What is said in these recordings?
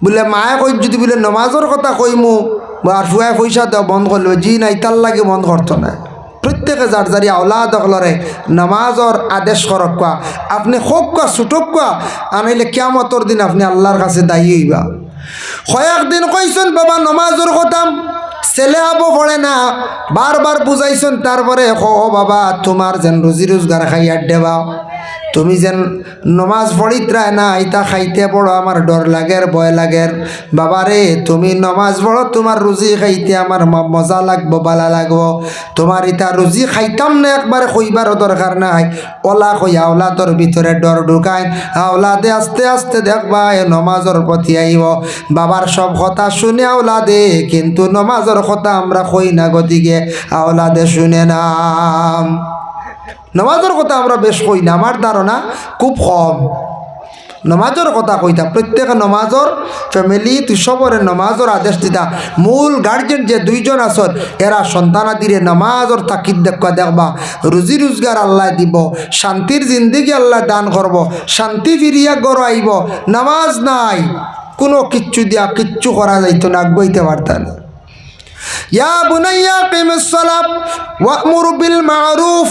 বলে, মায়ে কই যদি বলে নমাজর কথা কইমু আর ফুয়াই পয়সা দেওয়া বন্ধ করল জি নাই, তার লাগে বন্ধ করতো না। প্রত্যেকে যার যারি আওলা দখলরে নামাজর আদেশ করক কোয়া, আপনি হোক কোয়া ছুটক কোয়া আনাইলে কিয়ামতর দিন আপনি আল্লাহর কাছে দায়ী হইবা। কয়েক দিন কইছেন, বাবা, নমাজর কথাম ছেলে আবো পড়ে না, বারবার বুঝাইছেন, তারপরে হ বাবা, তোমার যেন রুজি রোজগার খাইয়ার দেবা তুমি যেন নমাজ পড়িত্রায় না ইতা খাইতে পড়ো, আমার ডর লাগের, ভয় লাগের। বাবারে, তুমি নমাজ পড়ো, তোমার রুজি খাইতে আমার মজা লাগবো, বালা লাগবো। তোমার ইতা রুজি খাইতাম না একবারে কইবারও দরকার নাই। ওলা কই আওলাদর ভিতরে ডর ঢুকায় আওলাদে আস্তে আস্তে দেখবা এ নমাজর প্রতি আইব। বাবার সব কথা শুনে আওলাদে, কিন্তু নমাজর কথা আমরা কই না গতিকে আওলাদে শুনে নাম। নামাজের কথা আমরা বেশ কই না, আমার ধারণা খুব কম। নমাজের কথা কইতা প্রত্যেক নমাজর ফ্যামিলি তুষবরের নমাজর আদেশ দিতা। মূল গার্জেন যে দুইজন আসর এরা সন্তানাদিরে নমাজর তাকিদ দেখা দেখবা, রুজি রোজগার আল্লাহ দিব, শান্তির জিন্দিগি আল্লাহ দান করব, শান্তি ফিরিয়া গড় আইব, নামাজ নাই। কোনো কিচ্ছু দিয়া কিচ্ছু করা যাইতো না গইতে পারতা না। ইয়া বুনাইয়া কিমিস সালাত বিল মা'রুফ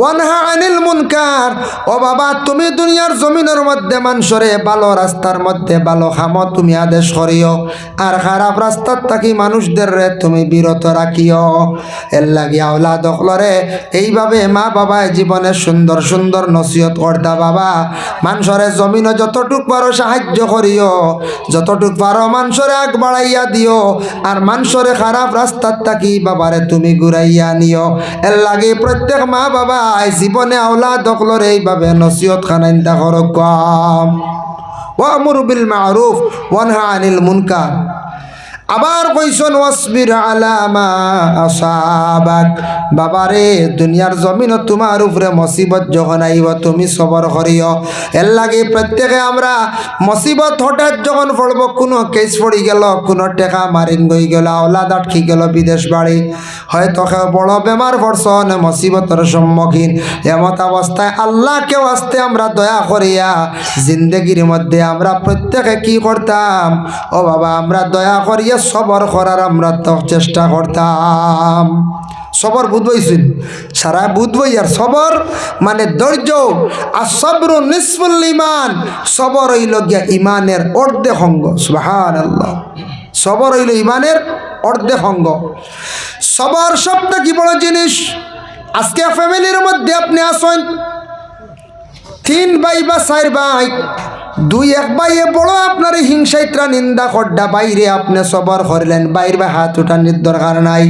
ওয়ানহা আনিল মুনকার। ও বাবা, তুমি দুনিয়ার জমিনের মধ্যে মানুষরে ভালো রাস্তার মধ্যে ভালো খামো, তুমি আদেশ করিও। আর খারাপ রাস্তার থাকি মানুষদের রে তুমি বিরত রাখিও। এর লাগি আওলা দখলরে এইভাবে মা বাবায় জীবনে সুন্দর সুন্দর নসিহত করতা বাবা। মানুষরে জমিনে যতটুক পারো সাহায্য করিও, যতটুক পারো মানুষরে আগ বাড়াইয়া দিও। আর মানুষরে খারাপ রাস্তার থাকি বাবারে তুমি ঘুরাইয়া নিও। এর লাগে প্রত্যেক মা বাবা জীবনে আওলা দখলর এইভাবে নসিহত খানাইন্দা দেখর কম। ও মুরুবিল মারুফ ওয়ানহা আনিল মুনকার আবার কইসন, ওয়াসবির আলামা আসাবাক। বাবারে, দুনিয়ার জমিন তোমার উপরে মুসিবত যখন আইব, তুমি সবর করিও। এর লাগে প্রত্যেকে আমরা মুসিবত হঠাৎ যখন পড়ব, কোনো কেস পড়ি গেল, কোনো টেকা মারিন গই গেল, আওলাদ আটকি গেল বিদেশ বাড়ি। হয়তো বড় বেমার পড়ছন মুসিবতের সম্মুখীন। এমত অবস্থায় আল্লাহকেও আসতে আমরা দয়া করিয়া জিন্দগির মধ্যে আমরা প্রত্যেকে কি করতাম? ও বাবা, আমরা দয়া করিয়া সবর করার আমরা তো চেষ্টা করতাম। সবর বুধবইছিল সারা বুধবই আর সবর মানে ধৈর্য। আর সবর নিসফুল ইমান সবর হইল গিয়া ইমানের অর্ধেক অঙ্গ সুহান আল্লাহ সবর হইল ইমানের অর্ধেক অঙ্গ সবর সবটা কি বড় জিনিস? আজকে ফ্যামিলির মধ্যে আপনি আসেন তিন বাই বা চার বাই দুই এক ভাইয়ে বড় আপনার হিংসাইত্রা নিন্দা খড্ডা বাইরে আপনি সবর করলেন, বাইর বা হাত উঠানির দরকার নাই।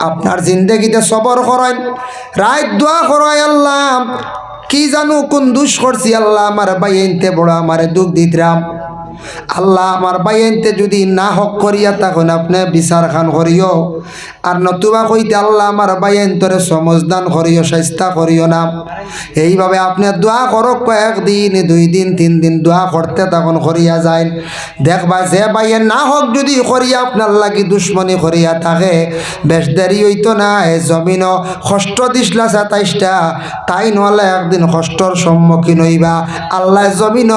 আপনার জিন্দগিতে সবর করেন রাত দোয়া করায় আল্লাহ, কি জানো কোন দুষ করছি আল্লাহ, আমার বাইনতে বড় আমারে দুঃখ দিতরাম। আল্লাহ আমার বাইনতে যদি না হক করিয়া তখন আপনি বিচার খান করিও। আর নতুবা কইতে আল্লাহ আমার তোরে সমজদান করিও চেষ্টা করিও না। এইভাবে আপনি দোয়া করক কয়েকদিন দুই দিন তিন দিন দোয়া করতে তখন করিয়া যায় দেখবা যে বাইয়ে না হোক যদি করিয়া আপনার লাগি দুশ্মনী করিয়া থাকে, বেশ দেরি হইতো না, এ জমিন কষ্ট দিসলা সাতাইশটা। তাই নহলে একদিন কষ্টর সম্মুখীন হইবা। আল্লাহ জমিন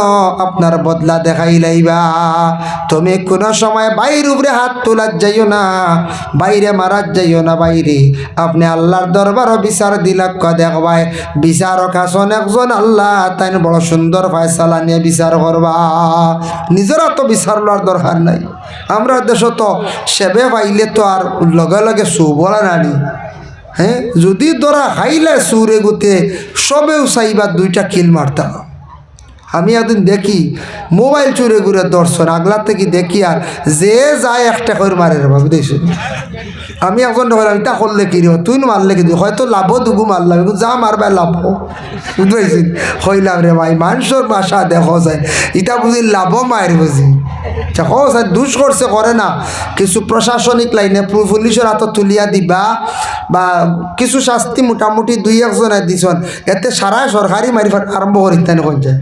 আপনার বদলা দেখাই লাইবা। তুমি কোনো সময় বাইর উপরে হাত তোলার যাইও না, বাইরে মারার যাইও না বাইরে। আপনি আল্লাহর দরবারও বিচার দিলাক দেখবাই বিচারক আসন একজন আল্লাহ তাই বড় সুন্দর ফয়সালা নিয়ে বিচার করবা। নিজেরা তো বিচার লওয়ার দরকার নাই। আমরা দেশ তো সেবে পাইলে তো আর লগে লগে সু বলা নানি হ্যাঁ? যদি তোরা হাইলে সুরে গুতে সবেও সাইবার দুইটা কিল মারতাম। আমি একদিন দেখি মোবাইল চুরে ঘুরে দর্শন আগলা থেকে দেখি আর যে যায় একটা করে মারে ভাবি দেখছি? আমি এখন ধরলাম এটা করলে কি রে? তুই মারলে কি? হয়তো লাভ দুগু মারলাম যা মারবে লাভ বুঝতে হইলাম রে ভাই, মানুষের বাসা দেখো যায়। ইটা বুঝি লাভ মায়ের বুঝি। দেখো স্যার দুষ করছে, করে না। কিছু প্রশাসনিক লাইনে পুলিশের হাতত তুলিয়া দিবা। বা কিছু শাস্তি মোটামুটি দুই একজনে দিছন, এতে সারা সরকারি মারি ফেল- আরম্ভ করি তাই কোন যায়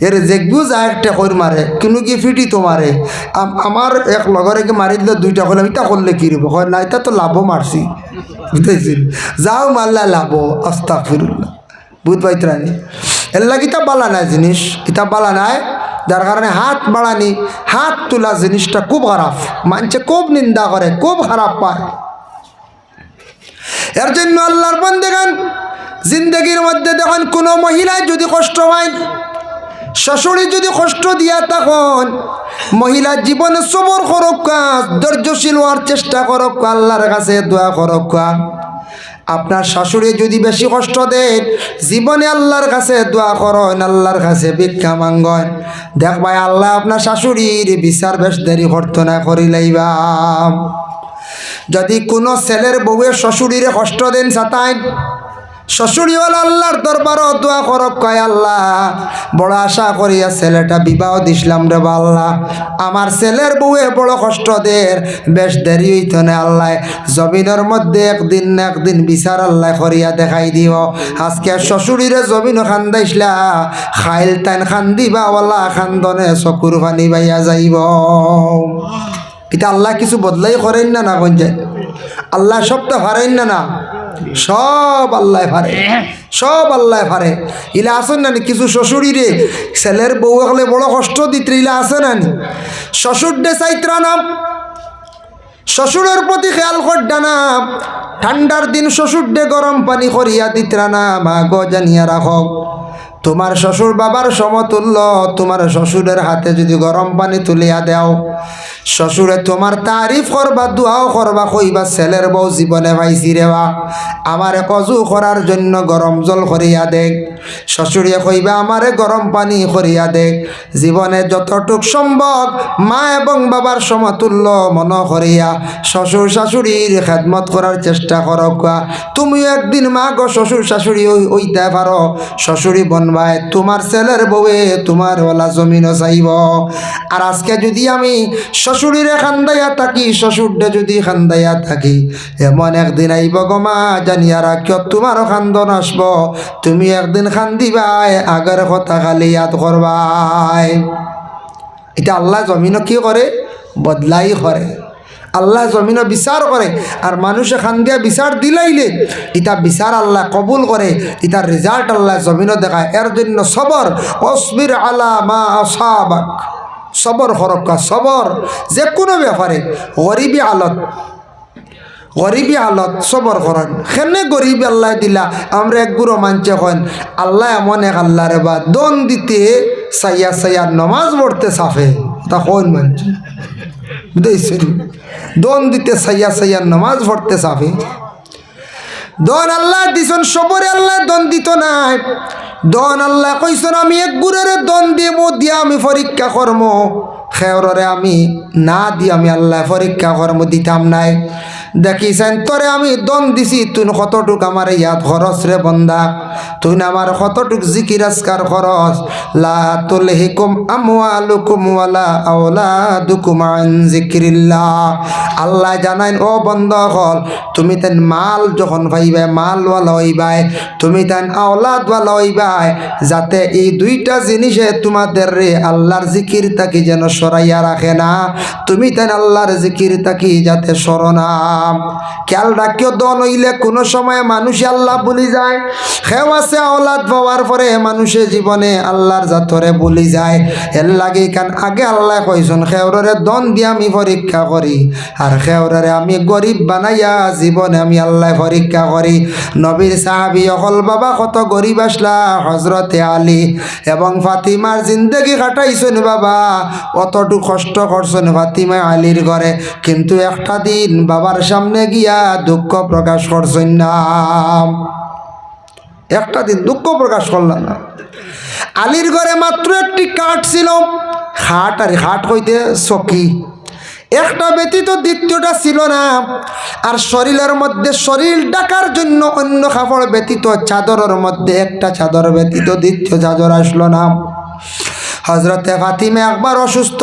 এর যেগবিও যায় একটা কইর মারে কিন্তু কি ফিটি তো মারে আমার এক লগরে কি মারি দিলে দুইটা করলাম এটা করলে কি রব হয় না এটা তো লাভও মারছি বুঝতেছি যাও মারলা লাভ আস্তা ফিরুল্লাহ বুঝ পাইতরানি এর লাগে বালা নাই জিনিস ইতা বালা নাই যার কারণে হাত বাড়ানি হাত তোলা জিনিসটা খুব খারাপ মানছে খুব নিন্দা করে খুব খারাপ পায়। এর জন্য আল্লাহর বন্দেগান জিন্দগির মধ্যে দেখুন কোনো মহিলায় যদি কষ্ট হয় শাশুড়ি যদি কষ্ট দিয়া তখন মহিলার জীবনে সবর করক্কা ধৈর্যশীল হওয়ার চেষ্টা করক্কা আল্লাহর কাছে দোয়া করক্কা আপনার শাশুড়ি যদি বেশি কষ্ট দেন, জীবনে আল্লাহর কাছে দোয়া করেন, আল্লাহর কাছে ভিক্ষা মাঙ্গন। দেখ ভাই, আল্লাহ আপনার শাশুড়ির বিচার বেশ দেরি করতো না করিলাইবা যদি কোনো ছেলের বউয়ের শ্বশুরিরে কষ্ট দেন সাতাইন শ্বশুরি হল আল্লাহর দরবারও দোয়া করক, কয় আল্লাহ, বড় আশা করিয়া ছেলেটা বিবাহ দিছিলাম রে আল্লাহ আমার ছেলের বউয়ে বড় কষ্ট দের বেশ দেরি হইত না আল্লাহ, জমিনের মধ্যে একদিন না একদিন বিচার আল্লাহ করিয়া দেখাই দিও। আজকে শ্বশুরিরে জমিন খান্দাইছিলা, খাইল তাইন খান্দিবা ওলা খান্দনে চকুর পানি বাইয়া যাইব। এটা আল্লাহ কিছু বদলাই করেন না না কোন যায়। আল্লাহ সব তো পারেন না না? সব আল্লাহ পারে সব আল্লাহ পারে ইলা আসেন না? কিছু শ্বশুরি রে। ছেলের বউ হলে বড় কষ্ট দিতে, ইলা আছে না নি? শ্বশুর ডে চাইত্রা নাম। শ্বশুরের প্রতি খেয়াল করডা না। ঠান্ডার দিন শ্বশুর ডে গরম পানি করিয়া দিতরা না। মা গো জানিয়া রাখক তোমার শ্বশুর বাবার সমতুল্য, তোমার শ্বশুরের হাতে যদি গরম পানি তুলিয়া দেও। শ্বশুরে তোমার তারিফ করবা, দোয়াও করবা, কইবা, ছেলের বউ জীবনে পাইছি রেবা আমারে কজু করার জন্য গরম জল করিয়া দেখ শ্বশুরে কইবা, আমারে গরম পানি করিয়া দেখ জীবনে যতটুক সম্ভব মা এবং বাবার সমতুল্য মন করিয়া শ্বশুর শাশুড়ির খেদমত করার চেষ্টা করক তুমিও একদিন মা গো, শ্বশুর শাশুড়ি হইতে পারো। শ্বশুরি বনবায় তোমার ছেলের বউয়ে তোমার ওলা জমিনও চাইব আর আজকে যদি আমি শ্বশুরিরে খান্দাইয়া থাকি শ্বশুরডে যদি খান্দাইয়া থাকি, এমন একদিন আইব গমা জানিয়া রাখিও তোমারও খান্দন আসব। তুমি একদিন খান্দিবাই আগের কথা খালি ইয়াদ করবাই। এটা আল্লাহ জমিনও কি করে? বদলাই করে। আল্লাহ জমিনও বিচার করে আর মানুষে খান দিয়া বিচার দিলাইলে ইটা বিচার আল্লাহ কবুল করে ইটার রেজাল্ট আল্লাহ জমিনও দেখায়। এর জন্য সবর অসবির আলা মা আসাবাক সবর হরক্কা সবর যে কোনো ব্যাপারে গরিবী আলত গরিবী হালত সবর করেন সেনে গরিব আল্লাহ দিলা? আমরা এক গুরু মানছে কন আল্লাহ এমন এক আল্লাহ রে বা দন দিতে সাইয়া সাইয়া নমাজ পড়তে সাফে তা কন মানছে। বুঝেছেন দন দিতে সাইয়া সাইয়া নামাজ পড়তে সাফে দন আল্লাহ দিছন, সবরে আল্লাহ দন দিত নাই। দন আল্লাহ কইছন, আমি এক গুরের দন দিব, দিয়া আমি পরীক্ষা কর্ম। খেয়রে আমি না দিয়ে আমি আল্লাহ পরীক্ষা কর্ম, দিতাম নাই। দেখিছেন, তোরে আমি দন দিছি তুই কতটুক আমার ইয়াত খরচ রে বন্দা? তুই আমার কতটুক জিকির আজকার খরচ? লা তুলহিকুম আমওয়ালুকুম ওয়ালা আওলাদুকুম আন জিকিরিল্লাহ আল্লাহ জানাইন, ও বন্ধ হল তুমি তেন মাল যখন পাইবে মাল ওয়ালা হইবাই, তুমি তেন আওলাদ ওয়ালা হইবাই, যাতে এই দুইটা জিনিসে তোমাদের রে আল্লাহর জিকির তাকি যেন সরাইয়া রাখে না। তুমি তেন আল্লাহর জিকির তাকি যাতে সরনাম খেয়াল রাখিও দন হইলে কোনো সময় মানুষে আল্লাহ বলি যায়। সেও আছে আওলাদ পাওয়ার পরে মানুষের জীবনে আল্লাহর জাতরে বলি যায়। এর লাগে কান আগে আল্লাহ কইসন খেওরে দন দিয়ে আমি পরীক্ষা করি, আর খেওরে আমি গরিব বানাইয়া জীবনে আমি আল্লাহ পরীক্ষা করি। নবীর সাহাবি অকল বাবা কত গরিব আসলা হজরতে আলী এবং ফাতিমার জিন্দগি কাটাইছেন বাবা। অতটুকু কষ্ট করছেন ফাতিমা আলীর ঘরে। কিন্তু একটা দিন বাবার সামনে গিয়া দুঃখ প্রকাশ করছেন না। একটা দিন দুঃখ প্রকাশ করলাম না। আলীর ঘরে মাত্র একটি কাঠ ছিল। খাট আর খাট হইতে চকি। একটা ব্যতীত দ্বিতীয়টা ছিল না। আর শরীরের মধ্যে শরীর ডাকার জন্য অন্য কাপড় ব্যতীত চাদরের মধ্যে একটা চাদর ব্যতীত দ্বিতীয় চাদর আসলো না। হজরতে ফাতিমে একবার অসুস্থ।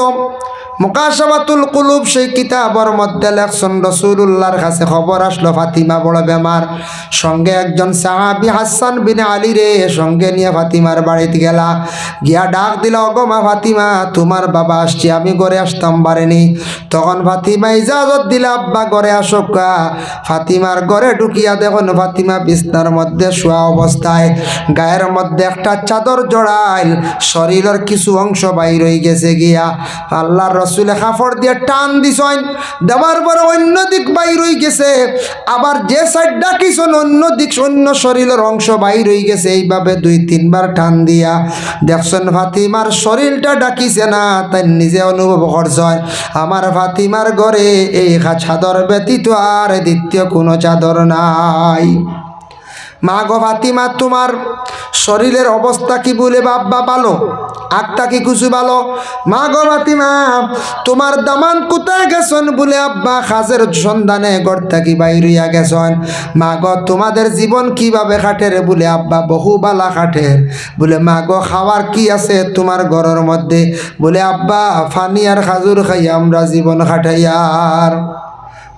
মুকাশাবাতুল কুলুব, সেই কিতাবর মধ্যে লেখছেন রসুল্লাহর কাছে খবর আসলো ফাতিমা বড় বেমার সঙ্গে একজন সাহাবি হাসান বিন আলী রে, সঙ্গে নিয়ে ফাতিমার বাড়িতে গেলা। গিয়া ডাক দিল অগমা ফাতিমা, তোমার বাবা আসছি, আমি ঘরে আসতাম পারেনি। তখন ফাতিমা ইজাজত দিল, আব্বা, ঘরে আসকা ফাতিমার ঘরে ঢুকিয়া দেখুন, ফাতিমা বিছনার মধ্যে শোয়া অবস্থায়। গায়ের মধ্যে একটা চাদর জড়াইল, শরীরের কিছু অংশ বাইর হয়ে গেছে গিয়া। আল্লাহর রসুলে কাপড় দিয়ে টান দিছন। দেওয়ার পরে অন্য দিক বাইর হয়ে গেছে। আবার যে সাইডটা কিছন অন্য দিক অন্য শরীরের অংশ বাইর হয়ে গেছে। এইভাবে দুই, তিনবার টান দিয়া দেখছেন, ফাতিমার শরীরটা ডাকিছে না, তাই নিজে অনুভব করছেন আমার ফাতিমার ঘরে এই চাদর ব্যতীত আর দ্বিতীয় কোনো চাদর নাই। মা গো ফাতিমা, তোমার শরীরের অবস্থা কি বলে বাব্বা ভালো আত্মা কি কিছু ভালো মা গো ফাতিমা, তোমার দামান কোথায় গেছন বলে আব্বা খাজের সন্ধানে গড় থাকি বাইরিয়া গেছন? মা গো, তোমাদের জীবন কীভাবে কাটের বলে আব্বা, বহু বালা কাটের বলে, মা গো, খাওয়ার কি আছে তোমার ঘরের মধ্যে? বলে, আব্বা, ফানি আর খাজুর খাই, আমরা জীবন কাটাইয়ার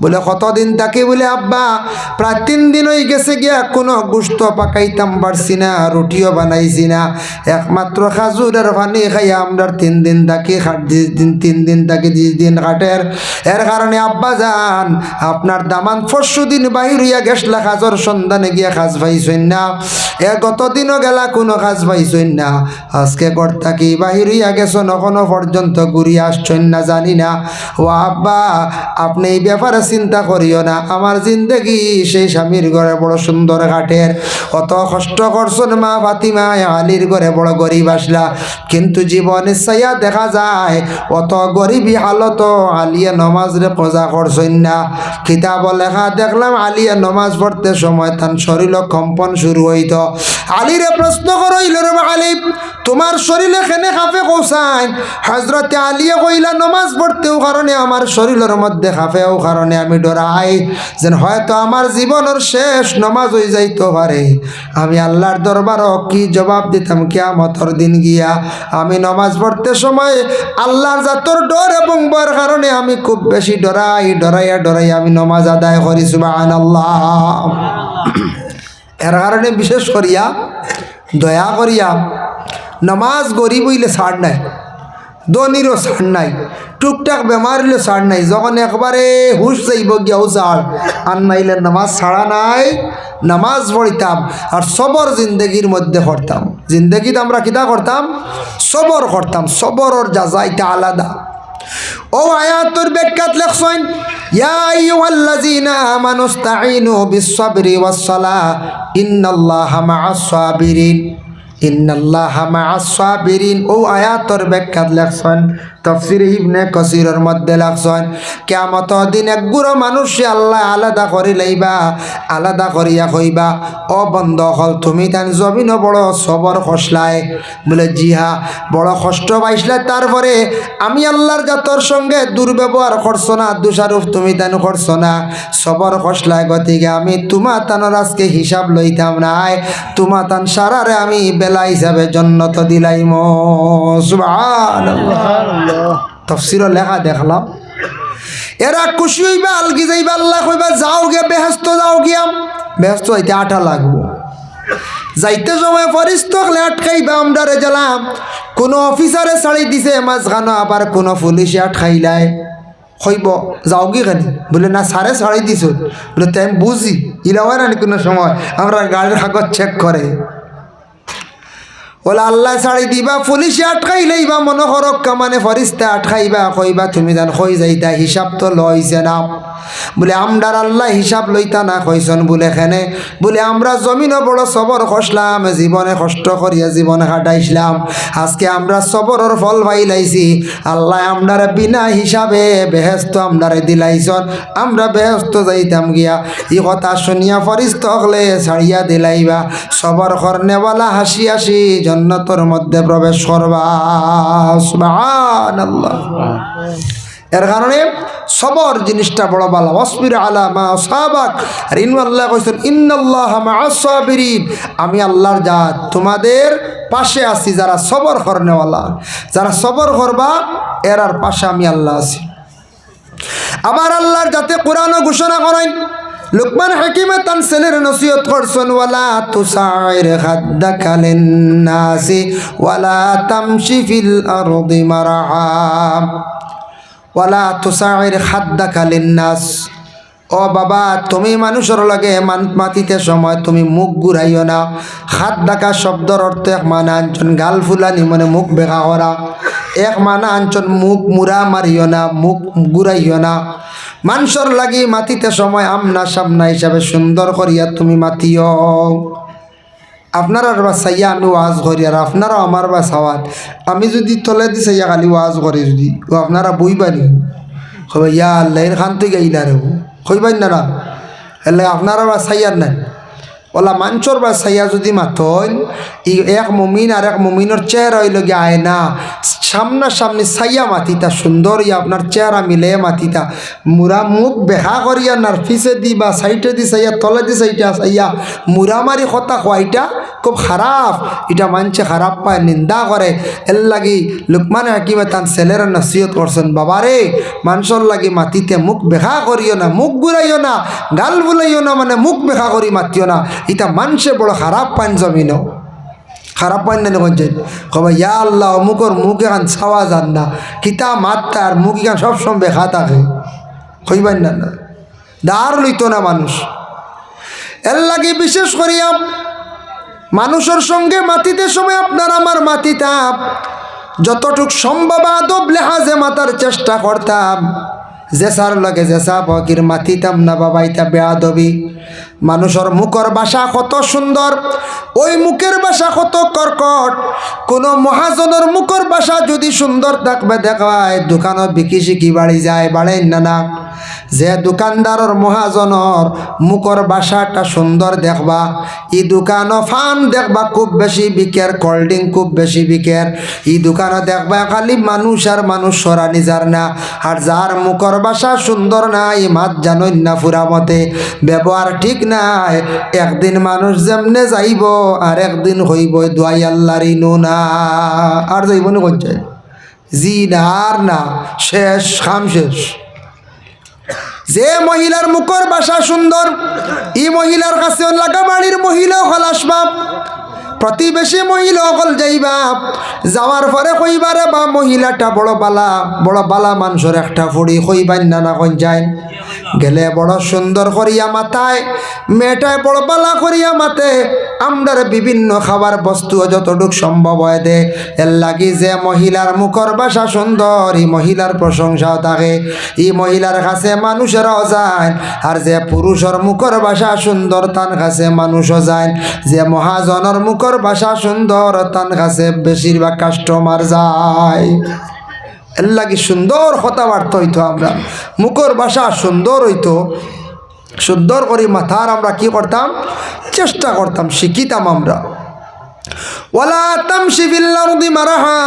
বলে, কতদিন তাকে বলে, আব্বা, প্রায় তিন দিন হয়ে গেছে গিয়া কোনো গুস্ত পাকাইতাম, পারছি না, রুটিও বানাইছি না। একমাত্র খাজুরের পানি খাইয়া আমরা তিন দিন তাকে দিন, তিন দিন তাকে দিন দিন কাটের এর কারণে, আব্বা যান আপনার দামান পরশু দিন বাহির হইয়া গেছলা খাজর সন্ধানে গিয়া খাজ পাইছেন না। এ গতদিনও গেলা, কোনো কাজ পাইছেন না। আজকে ঘর থাকি বাহির হইয়া গেছেন, এখনও পর্যন্ত ঘুরিয়ে আসছেন না, জানি না। ও আব্বা, আপনি এই ব্যাপারে চিন্তা করিও না। আমার জিন্দগি সেই স্বামীর ঘরে বড় সুন্দর ঘাটের। অত কষ্ট করছেন মা ফাতিমা আলীর ঘরে বড় গরিব আসলা। কিন্তু জীবনে চাইয়া দেখা যায়, অত গরিবী হালত আলিয়া নমাজ রে পজা করছেন না। কিতাব লেখা দেখলাম আলিয়া নমাজ পড়তে সময় তার শরীর কম্পন শুরু হইত। আলীরে প্রশ্ন করইল রে আলী তোমার শরীরে খেনে খাফে কৌসাইন? হজরতে আলিয়া কইলা, নমাজ পড়তেও কারণে আমার শরীরের মধ্যে খাফেও কারণে আমি ডরাই, যেন হয়তো আমার জীবনের শেষ নমাজ হয়ে যাইতে পারে। আমি আল্লাহর দরবারও কি জবাব দিতাম কিয়ামতর দিন গিয়া? আমি নমাজ পড়তে সময় আল্লাহর জাতর ডর এবং বয়ের কারণে আমি খুব বেশি ডরাই, ডরাইয়া ডরাই আমি নমাজ আদায় করি সুবাহ আল্লাহ এর কারণে বিশেষ করিয়া, দয়া করিয়া, নমাজ গরিব হইলে ছাড় নাই। দনিরও ছাড় নাই, টুকটাক বেমার হইলে ছাড় নাই, যখন একবারে হুশ যাইব গিয়াও ছাড় আর নাইলে নামাজ ছাড়া নাই, নামাজ পড়িতাম, আর সবর জিন্দগির মধ্যে করতাম। জিন্দগিতে আমরা কিতা করতাম? সবর করতাম, সবরর যা এটা আলাদা। ও আয়াতুর ব্যাখ্যাত লেখছেন, ইয়া আইয়ুহাল্লাযীনা আমানু ইসতাঈনু ইন্নাল্লাহা মা আসাবিরিন ও আয়াতর ব্যাখ্যাত লেখছেন তফসির ইবনে কসিরের মধ্যে লাগছেন কেমত দিন এক গুড়ো মানুষে আল্লাহ আলাদা করি লইবা, আলাদা করিয়া কইবা অ বন্ধ হল, তুমি তান জমিন বড় সবর খসলায় বলে জিহা বড় কষ্ট পাইসলে তারপরে আমি আল্লাহর জাতর সঙ্গে দুর্ব্যবহার করছ না, দুষারূপ তুমি তান করছ না। সবর খসলায় গতিকে আমি তোমা তানোর আজকে হিসাব লইতাম নাই, তোমা তান সারারে আমি বেলা হিসাবে জন্নত দিলাইম। সুবহানাল্লাহ। তফসির লেখা দেখলাম এরা খুশি হইবা, আলগি যাইবা, আল্লাহ কইবা, যাও গিয়া, বেহস্ত যাও গিয়া। বেহস্ত হইতে আঠা লাগবো। যাইতে সময় ফরিস্ত হলে আটকাইবা আমরা কোনো অফিসারে ছাড়ি দিছে, মাঝখানো আবার কোনো পুলিশে আটকাইলাই। হইব, যাও কি খানি বলে, না সারে ছাড়ি দিছ। বলে তাই আমি বুঝি। কোনো সময়। আমরা গাড়ির কাগজ চেক করে। ওলা আল্লাহ ছাড়ি দিবা, পুলিশে আটকাইলেই বা মনে করক্কা মানে ফরিস্তে আটকাইবা, কইবা তুমি জান কই যাইতা, হিসাব তো লইছে না। বলে আমরার আল্লাহ হিসাব লইতা না কইসন বলে এখানে। বলে আমরা জমিনও বড় সবর খসলাম, জীবনে কষ্ট করিয়া জীবনে কাটাইছিলাম। আজকে আমরা সবরের ফল পাইলাইছি। আল্লাহ আমরার বিনা হিসাবে বেহেস্ত আমরারে দিলাইছন। আমরা বেহেস্ত যাইতাম গিয়া। ই কথা শুনিয়া ফরিস্ত হলে ছাড়িয়া দিলাইবা। সবর করনেওয়ালা হাসি হাসি জন্নতর মধ্যে প্রবেশ করবা। এর কারণে সবর জিনিসটা বড় ভালো। অসবির আল্লাহ আমি আল্লাহর জাত। তোমাদের পাশে আছি যারা সবর করনেওয়ালা। যারা সবর করবা, এরার পাশে আমি আল্লাহ আছি। আবার আল্লাহর যাতে কোরআনও ঘোষণা করেন লুকমান হাকিমে তান ছেলের নসিহত করছেন, ওয়ালা তুসাইর খাদ্দাকা লিন্নাসি, ওয়ালা তামশি ফিল আরদি মারহা ওয়ালা তুসাইর খাদ্দাকা লিন্নাস, ও বাবা, তুমি মানুষের লগে মাতিতে সময় তুমি মুখ ঘুরাইও না। হাত ডাকা শব্দর অর্থ মানা আঞ্চন গাল ফুলানি মানে মুখ বেগা করা এক মানা আঞ্চন মুখ মুরা মারিও না, মুখ ঘুরাইও না। মানুষের লাগি মাতিতে সময় আমনা সামনা হিসাবে সুন্দর করিয়া তুমি মাতিও। আপনার বা চাইয়া আমি ওয়াজ করি, আর আপনারাও আমার বা চাওয়াত আমি যদি তলে দি চাইয়া খালি ওয়াজ করি যদি, ও আপনারা বইবানি কবে ইয়া আল্লাহ, এর খান থেকে ইলা রে কইবাই না না এলে আপনারা বা চাইয়ার নাই। ওলা মাঞ্চর বা চাইয়া যদি মাতন ই এক মমিন আর এক মমিনের চেহারা হইল না। সামনা সামনি চাইয়া মাতিতা সুন্দর ইয়া আপনার চেহারা মিলে মাতিতা। মুরা মুখ বেহা করিয়া নার ফিসে দি বা সাইটে দি চাইয়া তলে দি সাইটা চাইয়া মুরা মারি কথা খোয়াইটা খুব খারাপ এটা মানছে খারাপ পায়, নিন্দা করে এর লাগি লুকমান হাকিমে তান ছেলেরা নসিহত করছেন বাবারে মানুষের লাগি মাতিতে মুখ বেখা করিও না, মুখ ঘুরাইও না, গাল বুলাইও না মানে মুখ বেখা করি মাতিও না। এটা মানুষে বড় খারাপ পান জমিনও। খারাপ পান না কইছে কবে ইয়া আল্লাহ, অমুকর মুখ এখান ছাওয়া যান না। কিতা মাত্তা আর মুখ এখান সবসময় বেখা থাকে। কইবেন না না। দাঁড় লইত না মানুষ। এর লাগে বিশেষ করিয়া মানুষের সঙ্গে মাতিতে সময় আপনার আমার মাতিতাম যতটুক সম্ভব আদব লেহাজে মাতার চেষ্টা করতাম। জেসার লগে জেসা ফকির মাতিতাম না বাবা ইতা বেয়াদবি। মানুষের মুখর বাসা কত সুন্দর, ওই মুখের বাসা কত কর্কট। কোনো মহাজনের মুখর বাসা যদি সুন্দর থাকবে, দেখায় দোকানত বিকি শিকি বাড়ি যায় বাড়েন না না। যে দোকানদারর মহাজনের মুখর বাসাটা সুন্দর দেখবা, ই দোকানও ফান দেখবা, খুব বেশি বিকের কোল্ড ড্রিঙ্ক খুব বেশি বিকের। ই দোকানও দেখবা, খালি মানুষ আর মানুষ সরানি যার না। আর যার মুখর বাসা সুন্দর না ই মাত জানই না ফুরা মতে। ব্যবহার ঠিক নাই। একদিন মানুষ যেমনে যাইব, আর একদিন হইব দোয়াই আল্লাহর ইনু না। আর যাইব না করছে জি না আর না, শেষ, খাম শেষ। যে মহিলার মুখর বাসা সুন্দর ই মহিলার কাছে লাগা বাড়ির মহিলা হল আসবা প্রতিবেশী মহিলা অকল যাইবা যাওয়ার পরে কইবারে বা মহিলাটা বড় বালা বড় বালা মানুষের একটা ফুড়ি কইবান না না কইন যায়? গেলে বড় সুন্দর করিয়া মাথায়, মেয়েটায় বড় বালা করিয়া মাতে আমরার বিভিন্ন খাবার বস্তু যতটুক সম্ভব হয় দে। এর লাগি যে মহিলার মুখর বাসা সুন্দর, এই মহিলার প্রশংসাও থাকে এই মহিলার কাছে মানুষেরাও যায় আর যে পুরুষের মুখর বাসা সুন্দর, তার কাছে মানুষও যায় যে মহাজনের মুখর বাসা সুন্দর, তার কাছে বেশিরভাগ কাস্টমার যায়। এর লাগি সুন্দর কথাবার্তা হইতো আমরা। মুখর বাসা সুন্দর হইতো। সুন্দর করে মাথার আমরা কি করতাম? চেষ্টা করতাম, শিখিতাম আমরা। ওলা শিবিল্লা নদী মারাহা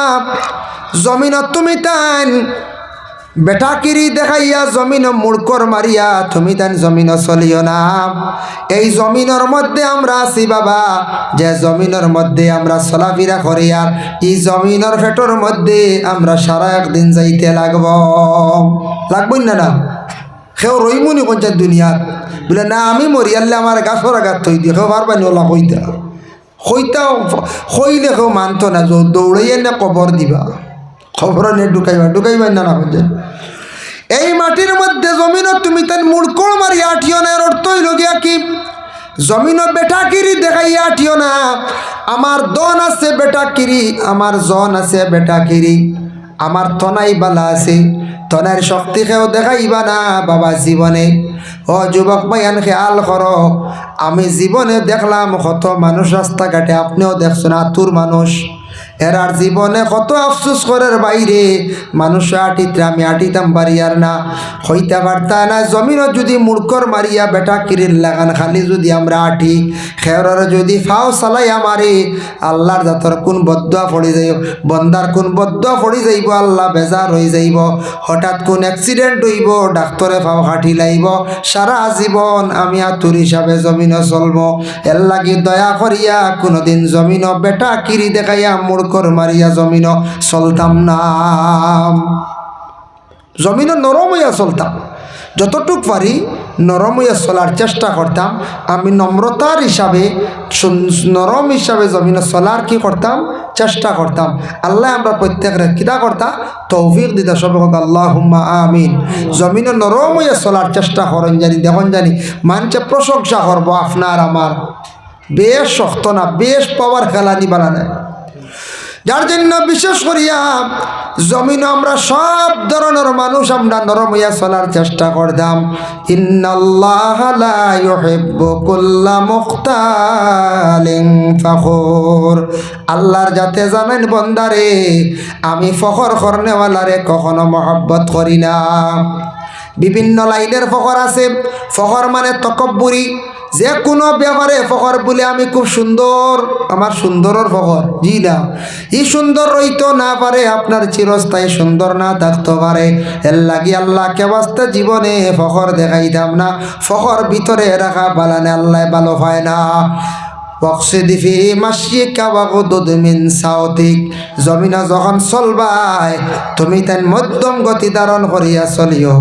জমিনত তুমি তান বেটাকিরি দেখাইয়া জমিন মুড়কর মারিয়া, তুমি তান জমিন চলিও না। এই জমিনের মধ্যে আমরা আছি বাবা, যে জমিনের মধ্যে আমরা চলাফেরা করি আর এই জমিনের ফেটর মধ্যে আমরা সারা একদিন যাইতে লাগব। লাগবই না না? সেও রইমুনি পঞ্চায়েত দুনিয়াত। বলে, না, আমি মরিয়ালে আমার গাছর আঘাত থই দিয়ে কেউ পারবানি ওলা কইতা কইতাও কইলে কেউ মানত না দৌড়াইয়া না কবর দিবা। খবর নিয়ে ঢুকাইবা ঢুকাইবা না না পঞ্চায়েত এই মাটির মধ্যে জমিনত তুমি তার মুড়কোড় মারি আঠিও না, এর অর্থ হইল গিয়া কি? জমিনত বেটাকিরি দেখাইয়া আঠিও না, আমার দন আছে বেটা বেটাকিরি আমার জন আছে বেটা বেটাকিরি আমার তনাই বালা আছে তনের শক্তি খেয়েও দেখাইবা না বাবা জীবনে। ও যুবক ভাইয়ান খেয়াল করো, আমি জীবনে দেখলাম কত মানুষ রাস্তাঘাটে, আপনিও দেখছেন আতুর মানুষ। এরার জীবনে কত আফসোস করার বাইরে, মানুষ আটিতে আমি আটিতাম পারি আর না। হইতে পারতা না জমিনত যদি মুড়কর মারিয়া বেটা কিরির লাগান, খালি যদি আমরা আটি খেয়রের যদি ফাও চালাই আমারে আল্লাহর জাতর কোন বদুয়া পড়ি যাইব, বন্দার কোন বদুয়া পড়ি যাইব, আল্লাহ বেজার হয়ে যাইব। হঠাৎ কোন অ্যাক্সিডেন্ট হইব, ডাক্তরে ফাও হাঁটি লাইব, সারা জীবন আমি আতুর হিসাবে জমিন চলব। এর লাগি দয়া করিয়া কোনোদিন জমিন বেটা কিরি দেখাইয়া মুড়কর মারিয়া জমিন চলতাম না জমিনও নরম হইয়া চলতাম। যতটুক পারি নরম হইয়া চলার চেষ্টা করতাম। আমি নম্রতার হিসাবে নরম হিসাবে জমিনে চলার কি করতাম? চেষ্টা করতাম। আল্লাহ আমরা প্রত্যেকের কিদা করতাম তৌফিক দিতা সবে আল্লাহ হুম্মা আমিন। জমিনে নরম হইয়া চলার চেষ্টা করেন জানি, দেখুন জানি। মানুষে প্রশংসা করব আপনার আমার। বেশ শক্ত না, বেশ পাওয়ার খেলা খেলানি বানায় যার জন্য বিশেষ করিয়া জমিন আমরা সব ধরনের মানুষ আমরা নরম হইয়া চলার চেষ্টা করতাম। আল্লাহর যাতে জানেন বন্দারে, আমি ফখর করনেওয়ালারে কখনো মহব্বত করি না। বিভিন্ন লাইনের ফখর আছে। ফখর মানে তকব্বুরি। যে কোনো ব্যাপারে ফখর বলে আমি খুব সুন্দর, আমার সুন্দরের ফখর, জি না। ই সুন্দর রইতো না পারে, আপনার চিরস্থায়ী সুন্দর না থাকতে পারে। এর লাগি আল্লাহ কেবাস্তা জীবনে ফখর দেখাইতাম না। ফখর ভিতরে রাখা বালানে আল্লাহ ভালো হয় না। ওয়াকসিদ ফি মাশিকা ওয়াগদুদ মিন সাউতিক জমিনা যখন চলবাই তুমি তাই মধ্যম গতি ধারণ করিয়া চলিও।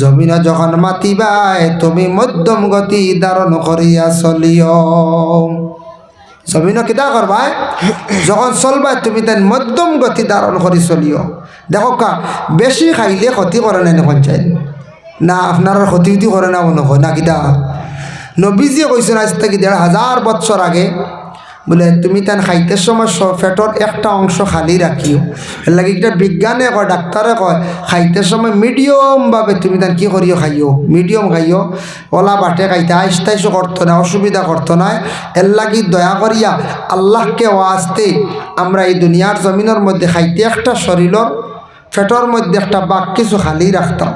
জমিনা যখন মাতিবাই তুমি মধ্যম গতি ধারণ করিয়া চলিও। জমিন কিতা করবাই যখন চলবাই তুমি তাই মধ্যম গতি ধারণ করি চলিও। দেখো কা, বেশি খাইলে ক্ষতি করে না চাই না আপনার ক্ষতি করে না মনে হয় না কিতা নবীজিয়ে কৈছেন আজ থেকে দেড় হাজার বছর আগে, বলে, তুমি তান খাইতে সময় পেটর একটা অংশ খালি রাখিও লাগে একটা বিজ্ঞানে কয় ডাক্তারে কয়, খাইতে সময় মিডিয়ামভাবে তুমি তান কি করিও খাইও? মিডিয়াম খাইও ওলা বাটে খাইতে আইস তাইসও করতো না অসুবিধা করতো না এর লাগি দয়া করিয়া আল্লাহকে ওয়াজতে আমরা এই দুনিয়ার জমিনের মধ্যে খাইতে একটা শরীরের পেটর মধ্যে একটা বাক কিছু খালি রাখতাম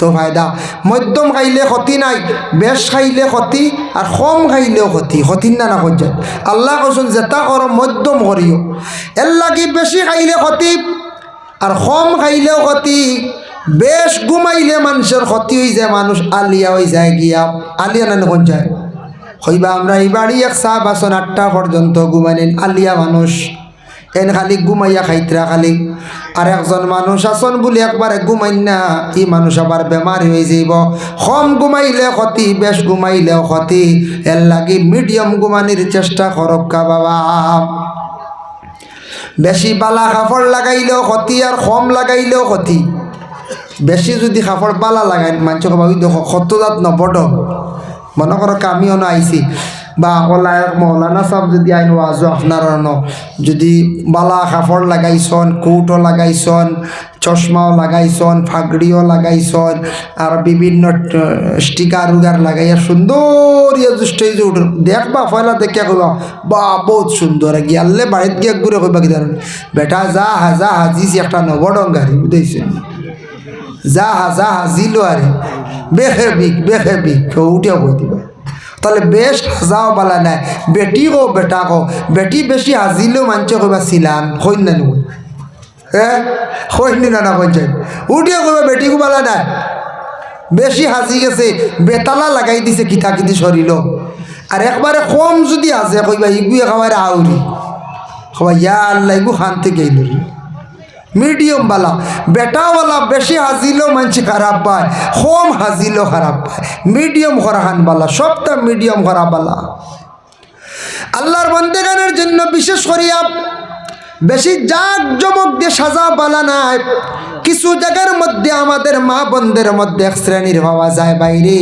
তো ফায়দা মধ্যম খাইলে ক্ষতি নাই, বেশ খাইলে ক্ষতি আর কম খাইলেও ক্ষতি। ক্ষতির না না যায় আল্লাহ কৈছেন, জেতা করো মধ্যম করিও এর লাগি বেশি খাইলে ক্ষতি আর কম খাইলেও ক্ষতি, বেশ ঘুমাইলে মানুষের ক্ষতি হয়ে যায় মানুষ আলিয়া হয়ে যায় গিয়া। আলিয়া না কোন যায় হইবা, আমরা এই বাড়ি এক চা বাসন আটটা পর্যন্ত ঘুমাইলেন আলিয়া মানুষ। এন খালি ঘুমাইয়া খাইতরা খালি। আর একজন মানুষ আসন বলে একবারে ঘুমাই না ই মানুষ আবার বেমার হয়ে যাইব। কম ঘুমাইলে ক্ষতি, বেশ ঘুমাইলেও ক্ষতি। এর লাগি মিডিয়াম ঘুমানির চেষ্টা করক্কা বাবা। বেশি বালা কাপড় লাগাইলেও ক্ষতি আর কম লাগাইলেও ক্ষতি। বেশি যদি কাপড় বালা লাগাই মানুষ ভাবি দেখো, কত জাত নবড মনে করো কামিও না আইছি বা ওলায়ক মৌলানা সাহেব যদি আইন ওয়াজ আপনার যদি বালা কাপড় লাগাইছন, কোটও লাগাইছন, চশমাও লাগাইছন, ফাগড়িও লাগাইছন, আর বিভিন্ন স্টিকার উগার লাগাইয়া সুন্দর ইয়ে স্টেজ উঠ দেখবা পয়লা দেখিয়া কইবা, বা, বহুত সুন্দর গিয়ালে বাড়িত গিয়া ঘুরে কইবা কি ধরেন বেটা, যা হাজা হাজিছি একটা নবডঙ্গারি বুঝেছেন যা হাজা হাজিল, আরে বেখে বিক বেখে বিক উঠেও কই দিবা তাহলে বেশ হাজাও বালা নাই। বেটি কো বেটা কো বেটি বেশি হাজিলেও মানছে কইবা ছিলাম হইন না নই। হ্যাঁ হইন না না পঞ্চায়েত উঠিয়ে বেটি কো বালা নাই। বেশি হাজি গেছে, বেতালা লাগাই দিছে কিতা কিতি সরিল আর একবারে কম যদি আছে, কইবা ইগুয়ে খাবার আউরি কবা ইয়া আল্লাহ, ইগু শান্তি গেইল মিডিয়াম বালা। বেটাওয়ালা বেশি হাজিলেও মানছি খারাপ পায় কম হাজিলেও খারাপ পায় মিডিয়াম খরাহান বালা, সবটা মিডিয়াম খরা বালা। আল্লাহর বন্দেগানের জন্য বিশেষ করিয়া বেশি জাক জমক দিয়ে সাজা বালা নাই। কিছু জায়গার মধ্যে আমাদের মা বন্ধের মধ্যে এক শ্রেণির পাওয়া যায় বাইরে।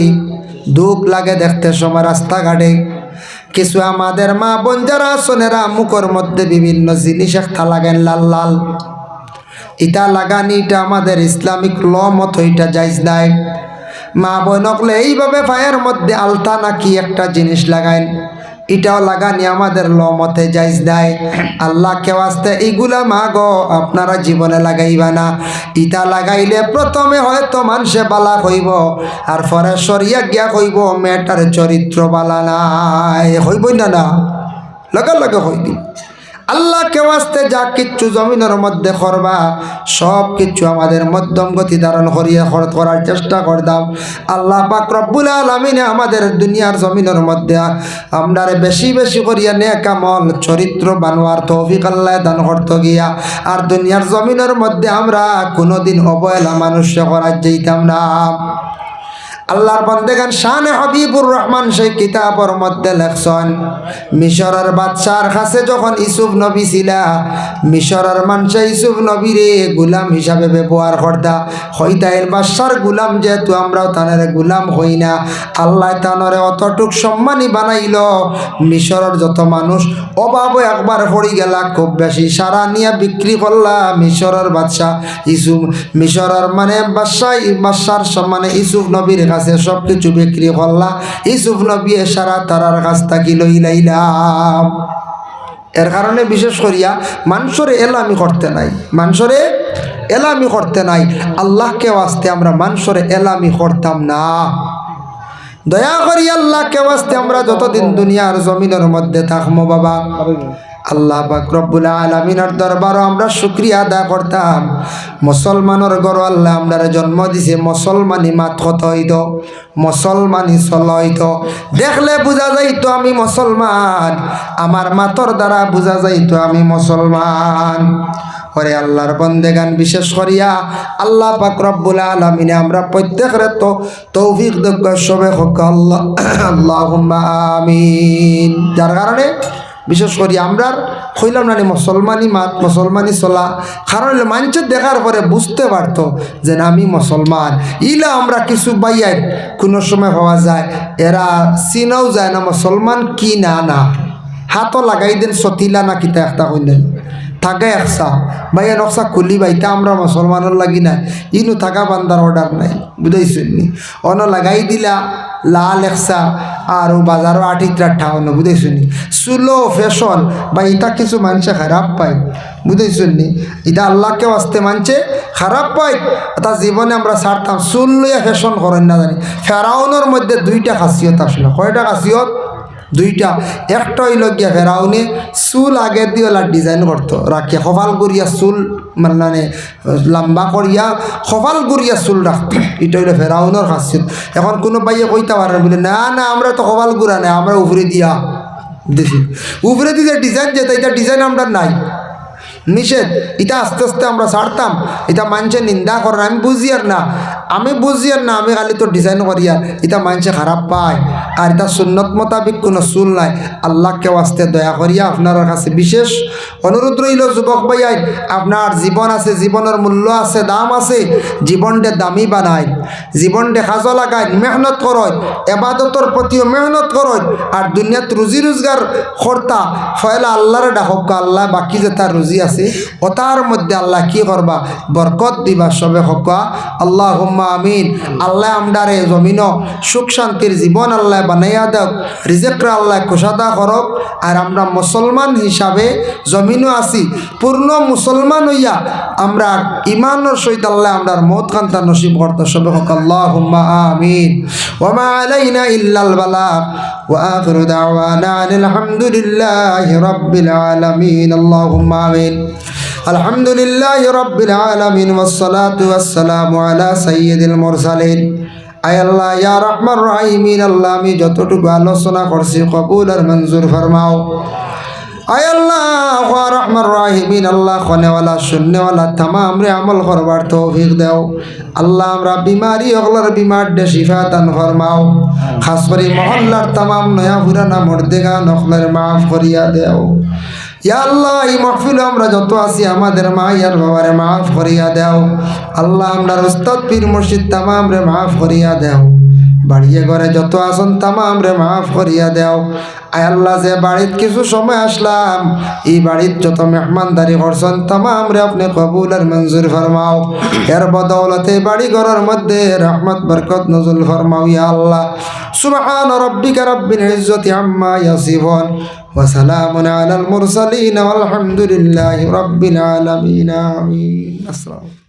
দুঃখ লাগে দেখতে সময় রাস্তাঘাটে। কিছু আমাদের মা বোন যারা সোনেরা মুখর মধ্যে বিভিন্ন জিনিস একটা লাগেন লাল লাল। ইটা লাগানি এটা আমাদের ইসলামিক ল মতো এটা যাইজ নাই। মা বোনকলে এইভাবে পায়ের মধ্যে আলতা নাকি একটা জিনিস লাগাইন এটাও লাগানি আমাদের ল মতে যাইজ নাই। আল্লাহ কেউ আসতে এইগুলা মা গো, আপনারা জীবনে লাগাইবা না। ইটা লাগাইলে প্রথমে হয়তো মানুষে বালা হইব, আর পরে সরিয়া গিয়া হইব, মেয়েটার চরিত্র বালা নাই। হইবই না না? লগে লগে হইবি। আল্লাহ কেউ আসতে যা কিচ্ছু জমিনের মধ্যে করবা, সব কিছু আমাদের মধ্যম গতি ধারণ করিয়ে খরচ করার চেষ্টা করতাম আল্লাহ পাক রব্বুল আলমিনে আমাদের দুনিয়ার জমিনের মধ্যে আমরা বেশি বেশি করিয়া নে কামল চরিত্র বানোয়ার তৌফিক আল্লাহ দান করতে গিয়া, আর দুনিয়ার জমিনের মধ্যে আমরা কোনোদিন অবহেলা মানুষে করার যেতাম না। আল্লাহর বন্দেগান শানে হাবিবুর রহমান সেই কিতাবর মধ্যে লেখছেন, মিশরের বাদশার কাছে যখন ইসুফ নবী ছিলা, মিশরের মানুষে ইসুফ নবীরে গুলাম হিসাবে ব্যবহার করতা। হইতাইল বাদশার গুলাম যেহেতু আমরাও তানের গুলাম হই না, আল্লাহ তানরে অতটুক সম্মানী বানাইল। মিশরের যত মানুষ অভাবে একবার পড়ি গেলা, খুব বেশি সারা নিয়ে বিক্রি করলা মিশরের বাদশাহ ইসুফ মিশরের মানে বাদশাহ, বাদশার মানে ইসুফ নবীর কাছে সব কিছু বিক্রি করলা। ইসুফ নবী সারা তারার কাছ থাকি লইলাইলাম এর কারণে বিশেষ করিয়া মানুষের এলামি করতে নাই। মানুষরে এলামি করতে নাই। আল্লাহকে আসতে আমরা মানুষের এলামি করতাম না। দয়া করি আল্লাহকে আসতে আমরা যতদিন দুনিয়ার জমিনের মধ্যে থাকব বাবা। আল্লাহ পাক রব্বুল আলমিনের দরবারও আমরা শুক্রিয়া আদা করতাম। মুসলমানের গর আল্লাহ আমরা জন্ম দিছে মুসলমানি মাত কত হইত? মুসলমানি চল হইত। দেখলে বোঝা যাইতো আমি মুসলমান। আমার মাতর দ্বারা বোঝা যাইতো আমি মুসলমান। করে আল্লাহর বন্দেগান বিশেষ করিয়া আল্লাহ পাক রব্বুল আলমিনে আমরা প্রত্যেকের তো তৌফিক দক্ষ সবে হোক আল্লাহ আল্লাহ আমিন। যার কারণে বিশেষ করি আমরা হইলাম না মুসলমানি মাত মুসলমানি চলা। কারণ মানুষ দেখার পরে বুঝতে পারত যে আমি মুসলমান। ইলা আমরা কিছু বাইয়াই কোনো সময় হওয়া যায়, এরা চিনাও যায় না, মুসলমান কি না না। হাতও লাগাই দেন, সতিলা না কিতা একটা কইলেন। থাকে একসা ভাইয়া নকশা খুলি বাইতা আমরা মুসলমানের লাগি না ইনু থাকা বান্দার অর্ডার নাই, বুঝাইছেন নি? অন লাগাই দিলা, লাল একসা আর ও বাজারও আঠিত্রা ঠাউন, বুঝাইছেন সুলো ফ্যাশন বা ইটা কিছু মানুষে খারাপ পায়, বুঝাইছেন নি? এটা আল্লাহকে আসতে মানছে, খারাপ পায়। তা জীবনে আমরা ছাড়তাম চুল ফ্যাশন করেন না জানি। ফেরাউনের মধ্যে দুইটা খাসিয়ত আসলো। কয়টা খাসিয়ত? দুইটা। একটা হইল গিয়া ফেরাউনে, চুল আগের দিয়ে ডিজাইন করতো। রাখিয়া, সফাল করিয়া চুল মানে লম্বা করিয়া সফাল করিয়া চুল রাখতো। এটা হইল ফেরাউনের খাসিয়ত। এখন কোনো বাইয়ে কইতে পারে বলে, না না, আমরা তো সফাল গুড়া নাই, আমরা উপরে দিয়া দেখি উপরে দিয়ে ডিজাইন যেতে, এটা ডিজাইন আমরা নাই। নিষেধ। এটা আস্তে আস্তে আমরা ছাড়তাম। এটা মানুষে নিন্দা করেন আমি বুঝি আর না। আমি বুঝি আর না, আমি খালি তো ডিজাইন করি আর এটা মানুষে খারাপ পায়। আর এটা সুন্নত মোতাবিক কোনো চুল নাই। আল্লাহকে আসতে দয়া করিয়া আপনার কাছে বিশেষ অনুরোধ রইল, যুবক ভাইয়াই আপনার জীবন আছে, জীবনের মূল্য আছে, দাম আছে। জীবনটা দামি বানায়। জীবনটা সাজ লাগায়, মেহনত করয়। এবাদতর প্রতিও মেহনত করয়। আর দুনিয়াত রুজি রোজগার কর্তা ফয়লা আল্লাহরে ডাকক, আল্লাহ বাকি যে তার রুজি আছে ওতার মধ্যে আল্লাহ কি করবা বরকত দিবা সবে হকা আল্লাহ হুম্মা আমিন আল্লাহ আমদারে জমিন সুখ শান্তির জীবন আল্লাহ বানাইয়া দেওক রিজেক্টরা আল্লাহ কুসাদা করক আর আমরা মুসলমান হিসাবে জমিনও আছি পূর্ণ মুসলমান হইয়া আমরা ইমানের সহিত আল্লাহ আমরার মত কান্তা নসিব করতে সবে হক আল্লাহ হুম্মা আমিন ওমা আলাইনা ইল্লাল বালাগ وآخر دعوانا أن الحمد لله رب العالمين اللهم آمين الحمد لله رب العالمين والصلاة والسلام على سيد المرسلين আয় আল্লাহ ইয়া রহমান রাহিমিন আল্লাহ আমি যতটুকু আলোচনা করছি কবুল আর মঞ্জুর ফরমাও আয় আল্লাহ রহমান রাহিমিন আল্লাহ খনেওয়ালা শূন্যওয়ালা তামাম রে আমল করবার তৌফিক দেও আল্লাহ আমরা বিমারি অগলার বিমার দে শিফা দান ফরমাও খাস করে মহল্লার তামাম নয়া পুরানা মর্দেগা নকলের মাফ করিয়া দেও আল্লাহ, এই মাহফিল আমরা যত আমাদের মা বাবারে মাফ দেও। আল্লাহ, আমরা পীর মুর্শিদ তামাম রে মাফ করিয়া দেও। বাড়িয়ে ঘরে যত আসন তামাম রে মাফ করিয়া দেও। আয় আল্লাহ, যে বাড়িত কিছু সময় আসলাম, এই বাড়িত যত মেহমানদারি করছেন তামাম রে আপনি কবুল আর মঞ্জুর ফরমাও। এর বদৌলতে বাড়ি ঘরের মধ্যে রহমত, বরকত নজুল ফরমাও ইয়া আল্লাহ। সুবহান রব্বিকা রব্বিল ইজ্জতি আম্মা ইয়াসিফুন। ওয়া সালামুন আলাল মুরসালিন। ওয়াল হামদুলিল্লাহি রব্বিল আলামিন। আমিন। আসসালামু